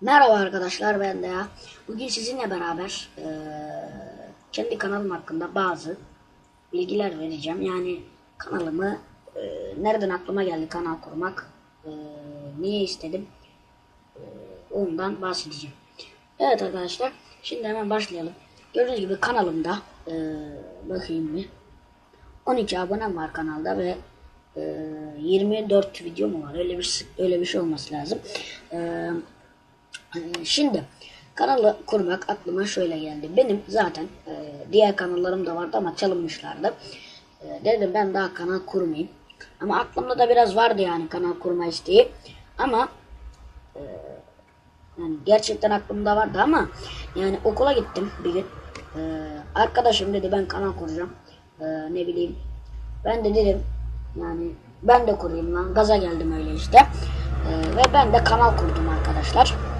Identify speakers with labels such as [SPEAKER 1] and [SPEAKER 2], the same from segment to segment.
[SPEAKER 1] Merhaba arkadaşlar ben de ya. Bugün sizinle beraber eee, kendi kanalım hakkında bazı bilgiler vereceğim. Yani kanalımı eee, nereden aklıma geldi kanal kurmak, eee, niye istedim eee, ondan bahsedeceğim. Evet arkadaşlar şimdi hemen başlayalım. Gördüğünüz gibi kanalımda eee, bakayım bir 12 abonem var kanalda ve eee, 24 video mu var? Öyle bir öyle bir şey olması lazım. Eee ee, Şimdi kanalı kurmak aklıma şöyle geldi. Benim zaten e, diğer kanallarım da vardı ama çalınmışlardı. E, dedim ben daha kanal kurmayayım. Ama aklımda da biraz vardı yani kanal kurma isteği. Ama e, yani gerçekten aklımda vardı ama yani okula gittim bir gün. E, arkadaşım dedi ben kanal kuracağım. E, ne bileyim. Ben de dedim yani ben de kurayım lan. Gaza geldim öyle işte. E, ve ben de kanal kurdum arkadaşlar.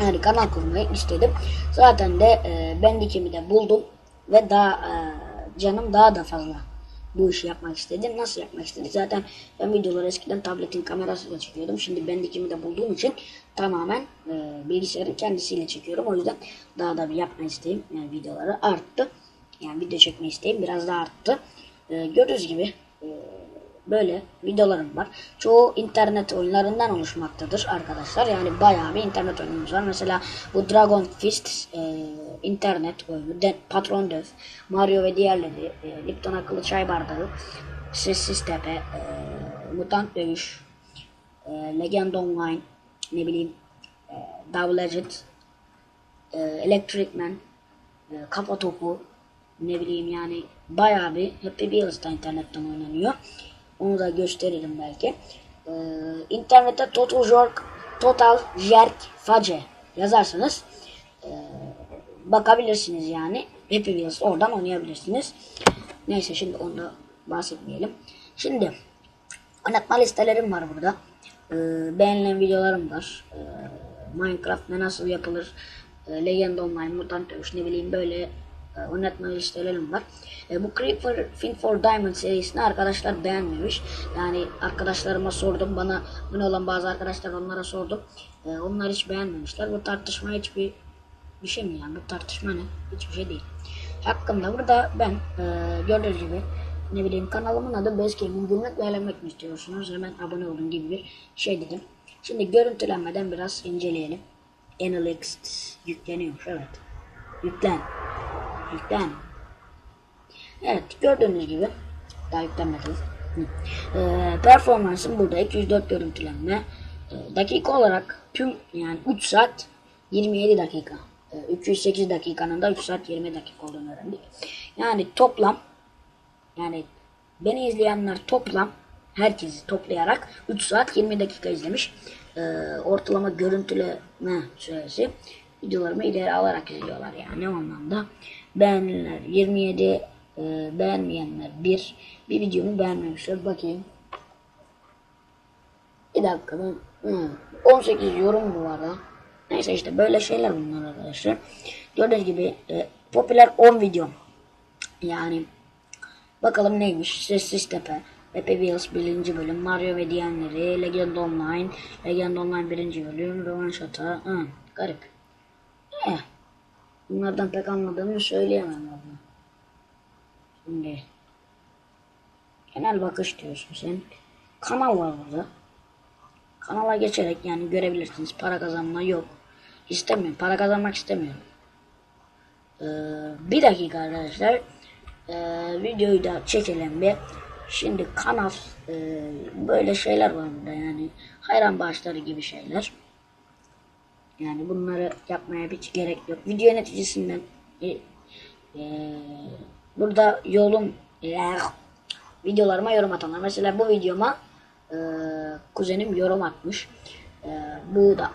[SPEAKER 1] Yani kanal kurmayı istedim. Zaten de e, ben dikimi de buldum ve daha e, canım daha da fazla bu işi yapmak istedi. Nasıl yapmak istedi? Zaten ben videoları eskiden tabletin kamerasıyla çekiyordum. Şimdi ben dikimi de bulduğum için tamamen e, bilgisayarın kendisiyle çekiyorum. O yüzden daha da bir yapma isteğim yani videoları arttı. Yani video çekme isteğim biraz daha arttı. E, gördüğünüz gibi e, böyle videolarım var. Çoğu internet oyunlarından oluşmaktadır arkadaşlar. Yani bayağı bir internet oyunumuz var. Mesela bu Dragon Fist e, internet oyunu, De- Patron Döv, Mario ve diğerleri, e, Lipton akıllı çay bardağı, Sessiz Tepe, e, Mutant Dövüş, e, Legend Online, ne bileyim, e, Double Legend, e, Electric Man, e, Kafa Topu, ne bileyim yani bayağı bir Happy Wheels'ta internetten oynanıyor. Onu da gösteririm belki. Ee, internette Total Jerk, Total Jerk Face yazarsanız ee, bakabilirsiniz yani. Happy Wheels oradan oynayabilirsiniz. Neyse şimdi onda bahsetmeyelim. Şimdi oynatma listelerim var burada. Ee, beğenilen videolarım var. Ee, Minecraft ne nasıl yapılır, e, Legend Online, Mutant Dövüş ne bileyim böyle e, oynatma listelerim var. E, bu Creeper Fin for Diamond serisini arkadaşlar beğenmemiş. Yani arkadaşlarıma sordum. Bana bunu olan bazı arkadaşlar onlara sordum. E, onlar hiç beğenmemişler. Bu tartışma hiçbir bir şey mi yani? Bu tartışma ne? Hiçbir şey değil. Hakkında burada ben e, gördüğünüz gibi ne bileyim kanalımın adı Basecamp'in gülmek ve eğlenmek mi istiyorsunuz? Hemen abone olun gibi bir şey dedim. Şimdi görüntülenmeden biraz inceleyelim. Analytics yükleniyor. Evet. Yüklen. Yüklen. Evet gördüğünüz gibi daha yüklenmedi. Ee, performansım burada 204 görüntülenme. Ee, dakika olarak tüm yani 3 saat 27 dakika. Ee, 308 dakikanın da 3 saat 20 dakika olduğunu öğrendik. Yani toplam yani beni izleyenler toplam herkesi toplayarak 3 saat 20 dakika izlemiş. Ee, ortalama görüntüleme süresi videolarımı ileri alarak izliyorlar yani o anlamda. Beğenilenler 27, e, beğenmeyenler 1. Bir videomu beğenmemişler. Bakayım. Bir dakika ben hı, 18 yorum bu arada. Neyse işte böyle şeyler bunlar arkadaşlar. Gördüğünüz gibi e, popüler 10 videom. Yani bakalım neymiş. Sessiz Tepe. Pepe Wheels 1. bölüm. Mario ve diğerleri. Legend Online. Legend Online 1. bölüm. Rövanş Hata. Hı, garip. Eh. Bunlardan pek anladığımı söyleyemem abi. Şimdi genel bakış diyorsun sen. Kanal var burada. Kanala geçerek yani görebilirsiniz. Para kazanma yok. İstemiyorum. Para kazanmak istemiyorum. Ee, bir dakika arkadaşlar. Ee, videoyu da çekelim bir. Şimdi kanal e, böyle şeyler var burada yani. Hayran bağışları gibi şeyler. Yani bunları yapmaya hiç gerek yok. Video neticesinden e, e, burada yolum e, videolarıma yorum atanlar. Mesela bu videoma e, kuzenim yorum atmış. E, bu da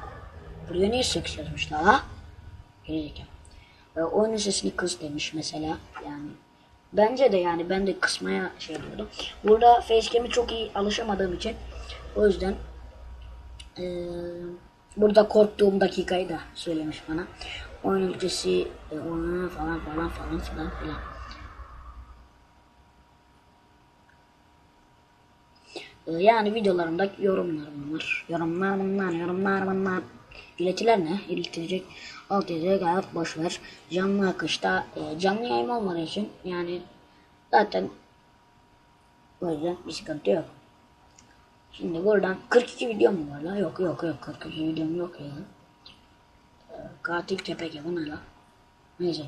[SPEAKER 1] buraya niye seks yazmışlar ha? Gerizekalı. E, oyunun sesini kıs demiş mesela. Yani bence de yani ben de kısmaya şey diyordum. Burada facecam'i çok iyi alışamadığım için o yüzden eee Burada korktuğum dakikayı da söylemiş bana. Oyun öncesi e, oyunu falan falan falan filan filan. E, yani videolarımda yorumlar bunlar. Yorumlar bunlar, yorumlar bunlar. İletiler ne? İletilecek alt yazıya gayet boş ver. Canlı akışta e, canlı yayın olmadığı için yani zaten o yüzden bir sıkıntı yok. Şimdi buradan 42 video mu var la? Yok yok yok 42 videom yok ya. Ee, Katil köpek ya bu ne la? Neyse.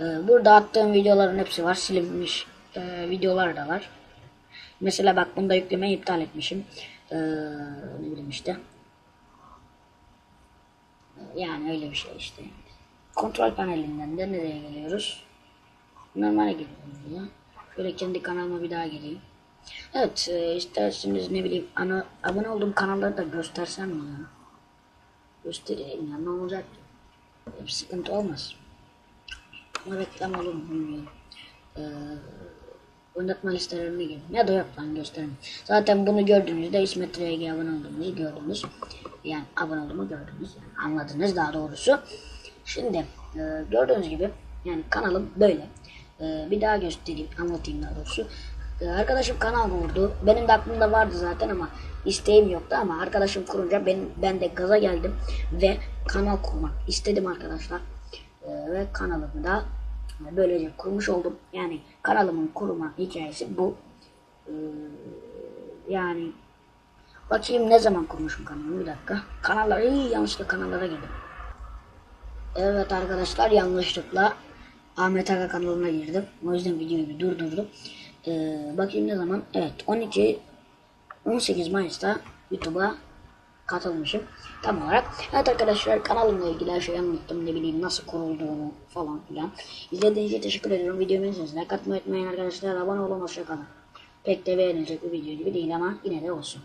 [SPEAKER 1] Ee, burada attığım videoların hepsi var. Silinmiş e, videolar da var. Mesela bak bunda yüklemeyi iptal etmişim. Ee, ne bileyim işte. Yani öyle bir şey işte. Kontrol panelinden de nereye geliyoruz? Normale geliyoruz ya. Şöyle kendi kanalıma bir daha geleyim. Evet e, isterseniz ne bileyim ana, abone olduğum kanalları da göstersem mi ya? Göstereyim ya ne olacak? Bir sıkıntı olmaz. Ama reklam olur mu bilmiyorum. Ee, oynatma listelerine girdim. Ya da yok lan göstereyim. Zaten bunu gördüğünüzde İsmet RG abone olduğumuzu gördünüz. Yani abone olduğumu gördünüz. Yani anladınız daha doğrusu. Şimdi e, gördüğünüz gibi yani kanalım böyle. E, bir daha göstereyim anlatayım daha doğrusu. E, arkadaşım kanal kurdu. Benim de aklımda vardı zaten ama isteğim yoktu ama arkadaşım kurunca ben, ben de gaza geldim ve kanal kurmak istedim arkadaşlar. E, ve kanalımı da böylece kurmuş oldum. Yani kanalımın kurma hikayesi bu. E, yani bakayım ne zaman kurmuşum kanalımı bir dakika. Kanallara iyi yanlışlıkla kanallara girdim. Evet arkadaşlar yanlışlıkla Ahmet Aga kanalına girdim. O yüzden videoyu bir durdurdum. Ee, bakayım ne zaman? Evet 12 18 Mayıs'ta YouTube'a katılmışım tam olarak. Evet arkadaşlar kanalımla ilgili her şeyi anlattım. Ne bileyim nasıl kurulduğunu falan filan. İzlediğiniz için teşekkür ediyorum. Videomu beğenirseniz like atmayı unutmayın arkadaşlar. Abone olun hoşçakalın. Pek de beğenilecek bir video gibi değil ama yine de olsun.